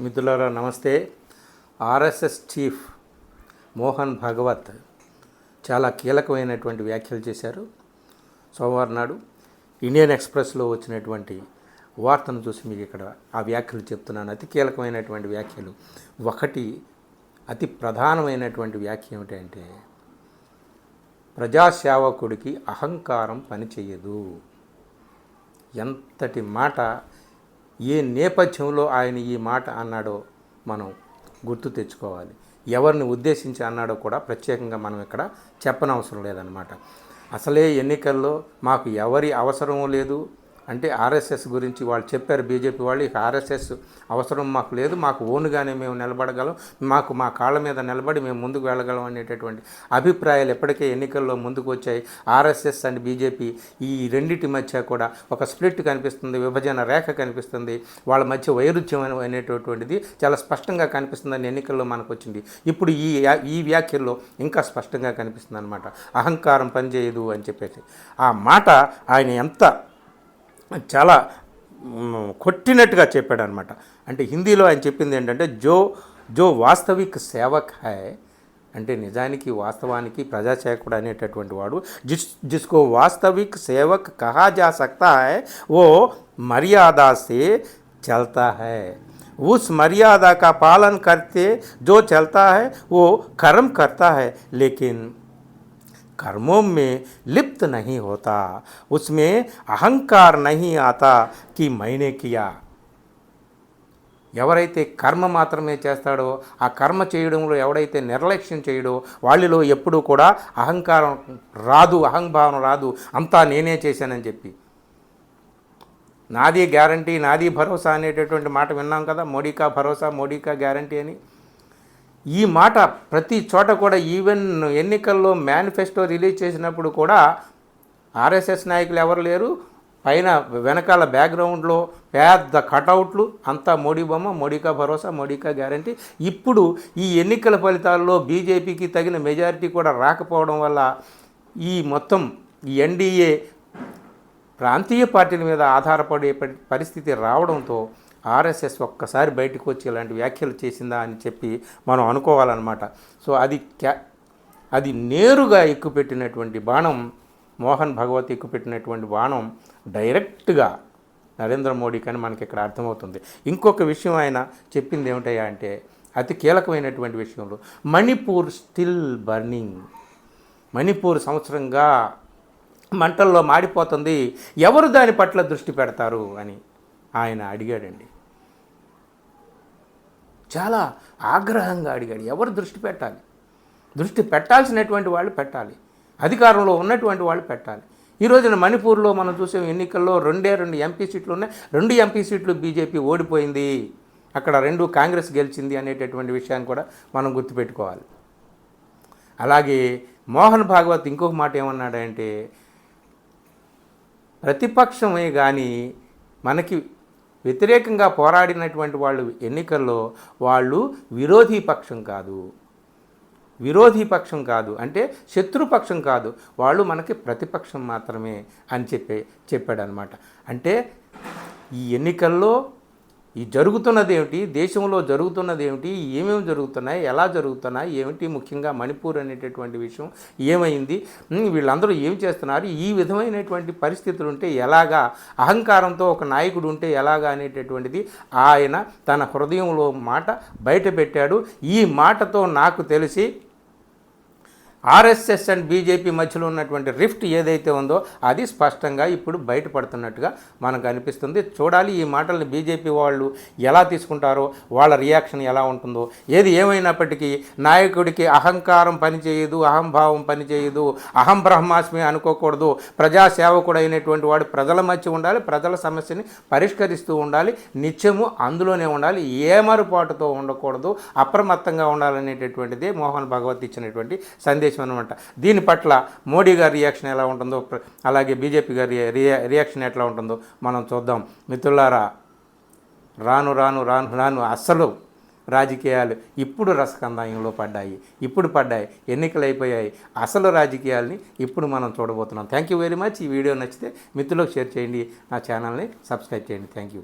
మిత్రులారా నమస్తే. RSS chief Mohan Bhagwat చాలా కీలకమైనటువంటి వ్యాఖ్యలు చేశారు. సోమవారం నాడు ఇండియన్ ఎక్స్ప్రెస్లో వచ్చినటువంటి వార్తను చూసి మీకు ఇక్కడ ఆ వ్యాఖ్యలు చెప్తున్నాను. అతి కీలకమైనటువంటి వ్యాఖ్యలు. ఒకటి అతి ప్రధానమైనటువంటి వ్యాఖ్య ఏమిటంటే ప్రజాసేవకుడికి అహంకారం పనిచేయదు. ఎంతటి మాట ఏ నేపథ్యంలో ఆయన ఈ మాట అన్నాడో మనం గుర్తు తెచ్చుకోవాలి. ఎవరిని ఉద్దేశించి అన్నాడో కూడా ప్రత్యేకంగా మనం ఇక్కడ చెప్పనవసరం లేదనమాట అసలే ఎన్నికల్లో మాకు ఎవరి అవసరమూ లేదు. అంటే ఆర్ఎస్ఎస్ గురించి వాళ్ళు చెప్పారు బీజేపీ వాళ్ళు ఇక ఆర్ఎస్ఎస్ అవసరం మాకు లేదు మాకు ఓనుగానే మేము నిలబడగలం మాకు మా కాళ్ళ మీద నిలబడి మేము ముందుకు వెళ్ళగలం అనేటటువంటి అభిప్రాయాలు ఎప్పటికే ఎన్నికల్లో ముందుకు వచ్చాయి ఆర్ఎస్ఎస్ అండ్ బీజేపీ ఈ రెండింటి మధ్య కూడా ఒక స్ప్లిట్ కనిపిస్తుంది విభజన రేఖ కనిపిస్తుంది వాళ్ళ మధ్య వైరుధ్యం అనేటటువంటిది చాలా స్పష్టంగా కనిపిస్తుందని ఎన్నికల్లో మనకు వచ్చింది ఇప్పుడు ఈ ఈ వ్యాఖ్యల్లో ఇంకా స్పష్టంగా కనిపిస్తుంది అనమాట అహంకారం పనిచేయదు అని చెప్పేసి. ఆ మాట ఆయన ఎంత చాలా మ్, కొట్టినట్టుగా చెప్పాడు అనమాట అంటే హిందీలో ఆయన చెప్పింది ఏంటంటే జో జో వాస్తవిక్ సేవక్ హై అంటే నిజానికి వాస్తవానికి ప్రజాసేవకుడు అనేటటువంటి వాడు జిస్ జిస్కో వాస్తవిక్ సేవక్ కహా జా సక్తా హై ఓ మర్యాద సే చల్తా హై उस मर्यादा का पालन करते जो चलता है वो कर्म करता है लेकिन कर्मों में लिप्त नहीं होता उसमें अहंकार नहीं आता कि मैंने किया ఎవరైతే కర్మ మాత్రమే చేస్తాడో ఆ కర్మ చేయడంలో ఎవడైతే నిర్లక్ష్యం చేయడో వాళ్ళలో ఎప్పుడూ కూడా అహంకారం రాదు అహంభావం రాదు అంతా నేనే చేశానని చెప్పి నాది గ్యారంటీ నాది భరోసా అనేటటువంటి మాట విన్నాం కదా మోడీకా భరోసా మోడీకా గ్యారంటీ అని ఈ మాట ప్రతి చోట కూడా ఈవెన్ ఎన్నికల్లో మేనిఫెస్టో రిలీజ్ చేసినప్పుడు కూడా ఆర్ఎస్ఎస్ నాయకులు ఎవరు లేరు. పైన వెనకాల బ్యాక్గ్రౌండ్లో పెద్ద కటౌట్లు అంతా మోడీ బొమ్మ మోడీకా భరోసా మోడీకా గ్యారంటీ ఇప్పుడు ఈ ఎన్నికల ఫలితాల్లో బీజేపీకి తగిన మెజారిటీ కూడా రాకపోవడం వల్ల ఈ మొత్తం ఈ ఎన్డీఏ ప్రాంతీయ పార్టీల మీద ఆధారపడే ప- పరిస్థితి రావడంతో ఆర్ఎస్ఎస్ ఒక్కసారి బయటకు వచ్చి ఇలాంటి వ్యాఖ్యలు చేసిందా అని చెప్పి మనం అనుకోవాలన్నమాట. సో అది క్యా అది నేరుగా ఎక్కుపెట్టినటువంటి బాణం మోహన్ భగవత్ ఎక్కుపెట్టినటువంటి బాణం డైరెక్ట్గా నరేంద్ర మోడీకి అని మనకి ఇక్కడ అర్థమవుతుంది. ఇంకొక విషయం ఆయన చెప్పింది ఏమిటయ్యా అంటే అతి కీలకమైనటువంటి విషయంలో మణిపూర్ స్టిల్ బర్నింగ్. మణిపూర్ సంవత్సరంగా మంటల్లో మాడిపోతుంది. ఎవరు దాని పట్ల దృష్టి పెడతారు అని. ఆయన అడిగాడండి. చాలా ఆగ్రహంగా అడిగాడు. ఎవరు దృష్టి పెట్టాలి? దృష్టి పెట్టాల్సినటువంటి వాళ్ళు పెట్టాలి. అధికారంలో ఉన్నటువంటి వాళ్ళు పెట్టాలి. ఈ రోజున మణిపూర్లో మనం చూసే ఎన్నికల్లో రెండే రెండు ఎంపీ సీట్లు ఉన్నాయి. రెండు ఎంపీ సీట్లు బీజేపీ ఓడిపోయింది. అక్కడ రెండు కాంగ్రెస్ గెలిచింది అనేటటువంటి విషయాన్ని కూడా మనం గుర్తుపెట్టుకోవాలి. అలాగే మోహన్ భాగవత్ ఇంకొక మాట ఏమన్నాడంటే ప్రతిపక్షమే కానీ మనకి వ్యతిరేకంగా పోరాడినటువంటి వాళ్ళు ఎన్నికల్లో వాళ్ళు విరోధీ పక్షం కాదు. విరోధీ పక్షం కాదు. అంటే శత్రుపక్షం కాదు. వాళ్ళు మనకి ప్రతిపక్షం మాత్రమే అని చెప్పి చెప్పాడనమాట అంటే ఈ ఎన్నికల్లో ఈ జరుగుతున్నది ఏమిటి దేశంలో జరుగుతున్నది ఏమిటి ఏమేమి జరుగుతున్నాయి? ఎలా జరుగుతున్నాయి? ఏమిటి ముఖ్యంగా మణిపూర్ అనేటటువంటి విషయం? ఏమైంది? వీళ్ళందరూ ఏం చేస్తున్నారు? ఈ విధమైనటువంటి పరిస్థితులు ఉంటే ఎలాగా? అహంకారంతో ఒక నాయకుడు ఉంటే ఎలాగా అనేటటువంటిది ఆయన తన హృదయంలో మాట బయట పెట్టాడు ఈ మాటతో నాకు తెలిసి ఆర్ఎస్ఎస్ అండ్ బీజేపీ మధ్యలో ఉన్నటువంటి రిఫ్ట్ ఏదైతే ఉందో అది స్పష్టంగా ఇప్పుడు బయటపడుతున్నట్టుగా మనకు అనిపిస్తుంది. చూడాలి ఈ మాటల్ని బీజేపీ వాళ్ళు ఎలా తీసుకుంటారో వాళ్ళ రియాక్షన్ ఎలా ఉంటుందో. ఏది ఏమైనప్పటికీ నాయకుడికి అహంకారం పనిచేయదు అహంభావం పనిచేయదు అహం బ్రహ్మాస్మి అనుకోకూడదు. ప్రజాసేవకుడు అయినటువంటి వాడు ప్రజల మధ్య ఉండాలి ప్రజల సమస్యని పరిష్కరిస్తూ ఉండాలి నిత్యము అందులోనే ఉండాలి ఏమరుపాటుతో ఉండకూడదు అప్రమత్తంగా ఉండాలనేటటువంటిదే మోహన్ భగవత్ ఇచ్చినటువంటి సందేశం. అనమాట దీని పట్ల మోడీ గారి రియాక్షన్ ఎలా ఉంటుందో అలాగే బీజేపీ గారి రియా రియాక్షన్ ఎట్లా ఉంటుందో మనం చూద్దాం. మిత్రులారా రాను రాను రాను రాను అస్సలు రాజకీయాలు ఇప్పుడు రసకందాయంలో పడ్డాయి. ఇప్పుడు పడ్డాయి ఎన్నికలు అయిపోయాయి. అసలు రాజకీయాల్ని ఇప్పుడు మనం చూడబోతున్నాం. థ్యాంక్ యూ వెరీ మచ్ ఈ వీడియో నచ్చితే మిత్రులకు షేర్ చేయండి. నా ఛానల్ని సబ్స్క్రైబ్ చేయండి. Thank you